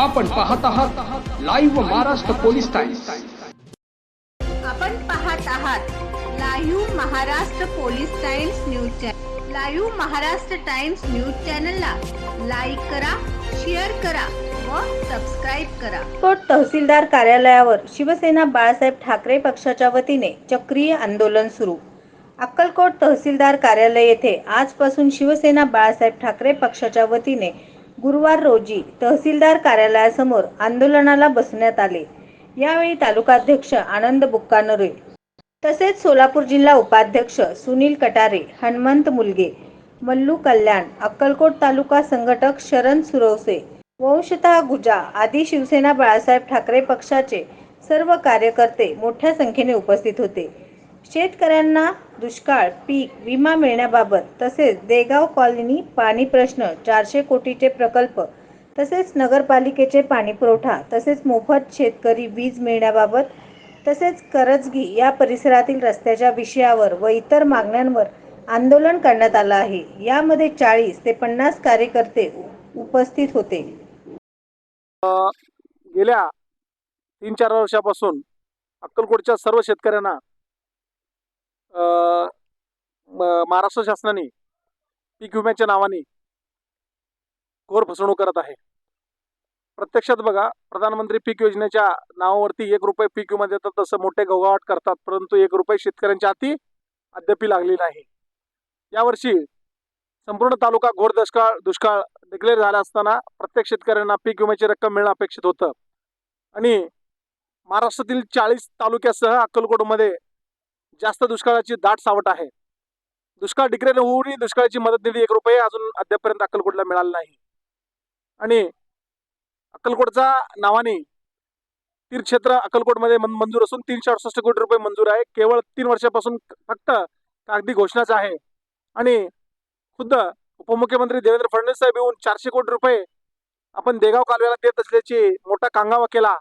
आपण पाहत आहात लाईव्ह महाराष्ट्र पोलीस टाइम्स आपण पाहत आहात live Maharashtra police times news channel live Maharashtra times news चॅनलला लाईक करा शेअर करा व सबस्क्राईब करा. तहसीलदार कार्यालयावर शिवसेना बाळासाहेब ठाकरे पक्षाच्या वतीने चक्रीय आंदोलन सुरू. अक्कलकोट तहसीलदार कार्यालय येथे आजपासून शिवसेना बाळासाहेब ठाकरे पक्षाच्या वतीने गुरुवार रोजी तहसीलदार कार्यालयासमोर आंदोलनाला बसण्यात आले. यावेळी तालुकाध्यक्ष आनंद बुक्कानरे तसेच सोलापूर जिल्हा उपाध्यक्ष सुनील कटारे हनुमंत मुलगे मल्लू कल्याण अक्कलकोट तालुका संघटक शरण सुरवसे वंशतः गुजा आदी शिवसेना बाळासाहेब ठाकरे पक्षाचे सर्व कार्यकर्ते मोठ्या संख्येने उपस्थित होते. शेतकऱ्यांना दुष्काळ पीक विमा मिळण्याबाबत तसेच देगाव कॉलनी पाणी प्रश्न चारशे कोटीचे प्रकल्प तसेच नगरपालिकेचे पाणी पुरवठा तसेच मोफत शेतकरी वीज मिळण्याबाबत तसेच करजगी या परिसरातील रस्त्याच्या विषयावर व इतर मागण्यांवर आंदोलन करण्यात आलं आहे. यामध्ये चाळीस ते पन्नास कार्यकर्ते उपस्थित होते. गेल्या तीन चार वर्षापासून अक्कलकोटच्या सर्व शेतकऱ्यांना महाराष्ट्र शासनाने पीक विम्याच्या नावाने घोर फसवणूक करत आहे. प्रत्यक्षात बघा प्रधानमंत्री पीक योजनेच्या नावावरती एक रुपये पीक विमा देतात तसं मोठे गवगावाट करतात परंतु एक रुपये शेतकऱ्यांच्या हाती अद्याप लागलेला नाही. यावर्षी संपूर्ण तालुका घोर दुष्काळ दुष्काळ डिक्लेअर झाला असताना प्रत्येक शेतकऱ्यांना पीक विम्याची रक्कम मिळणं अपेक्षित होतं. आणि महाराष्ट्रातील चाळीस तालुक्यासह अक्कलकोटमध्ये जास्त दुष्काळाची दाट सावट आहे. दुष्काळ डिक्लेअर होऊनही दुष्काळाची मदत निधी एक रुपये अजून अद्यापपर्यंत अक्कलकोटला मिळाला नाही. आणि अक्कलकोटचा नावाने तीर्थक्षेत्र अक्कलकोटमध्ये मन- मंजूर असून तीनशे अडुसष्ट कोटी रुपये मंजूर आहे. केवळ तीन वर्षापासून फक्त कागदी घोषणाच आहे. आणि खुद्द उपमुख्यमंत्री देवेंद्र फडणवीस साहेब येऊन चारशे कोटी रुपये आपण देगाव कालव्याला देत असल्याची मोठा कांगावा केला.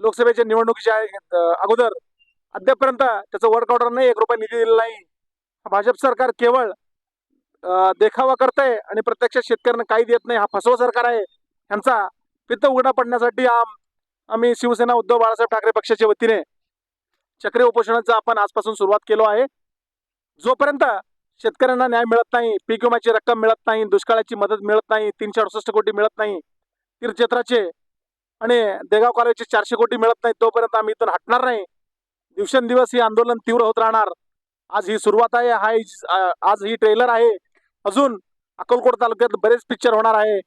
लोकसभेच्या निवडणुकीच्या अगोदर अद्यापपर्यंत त्याचं वर्क नाही एक रुपये निधी दिलेला नाही. भाजप सरकार केवळ देखावा करतंय आणि प्रत्यक्षात शेतकऱ्यांना काही देत नाही हा फसवा सरकार आहे ह्यांचा पित्त उघडा पडण्यासाठी आम आम्ही शिवसेना उद्धव बाळासाहेब ठाकरे पक्षाच्या वतीने चक्री उपोषणाचा आपण आजपासून सुरुवात केलो आहे. जोपर्यंत शेतकऱ्यांना न्याय मिळत नाही पीक विम्याची रक्कम मिळत नाही दुष्काळाची मदत मिळत नाही तीनशे अडुसष्ट कोटी मिळत नाही तीर्थक्षेत्राचे आणि देगाव कॉलेजचे चारशे कोटी मिळत नाही तोपर्यंत आम्ही इथून हटणार नाही. दिवसेंदिवस हे आंदोलन तीव्र होत राहणार. आज ही सुरुवात आहे हा आज ही ट्रेलर आहे. अजून अक्कलकोट तालुक्यात बरेच पिक्चर होणार आहे.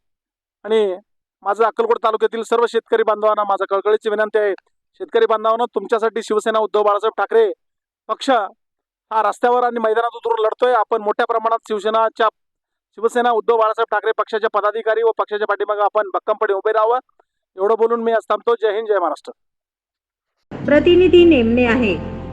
आणि माझं अक्कलकोट तालुक्यातील सर्व शेतकरी बांधवांना माझा कळकळीची विनंती आहे. शेतकरी बांधवांना तुमच्यासाठी शिवसेना उद्धव बाळासाहेब ठाकरे पक्ष हा रस्त्यावर आणि मैदानात उतरून लढतोय. आपण मोठ्या प्रमाणात शिवसेनाच्या शिवसेना उद्धव बाळासाहेब ठाकरे पक्षाच्या पदाधिकारी व पक्षाच्या पाठीमागे आपण भक्कमपणे उभे राहावं. एवढं बोलून मी आज थांबतो. जय हिंद जय महाराष्ट्र. प्रतिनिधी नेमणे आहे.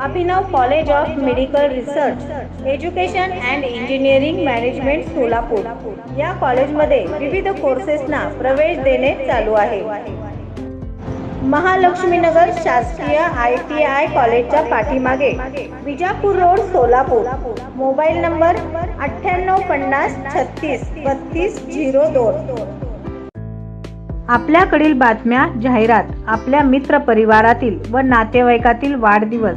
Abhinav college of medical research education and engineering management Solapur. या कॉलेजमध्ये विविध कोर्सेसना प्रवेश देणे चालू आहे. महालक्ष्मीनगर शासकीय आय टी आय कॉलेजच्या पाठीमागे Vijapur road Solapur. Mobile number अठ्ठ्याण्णव पन्नास छत्तीस बत्तीस झिरो दोन. आपल्याकडील बातम्या जाहिरात आपल्या मित्र परिवारातील व नातेवाईकातील वाढदिवस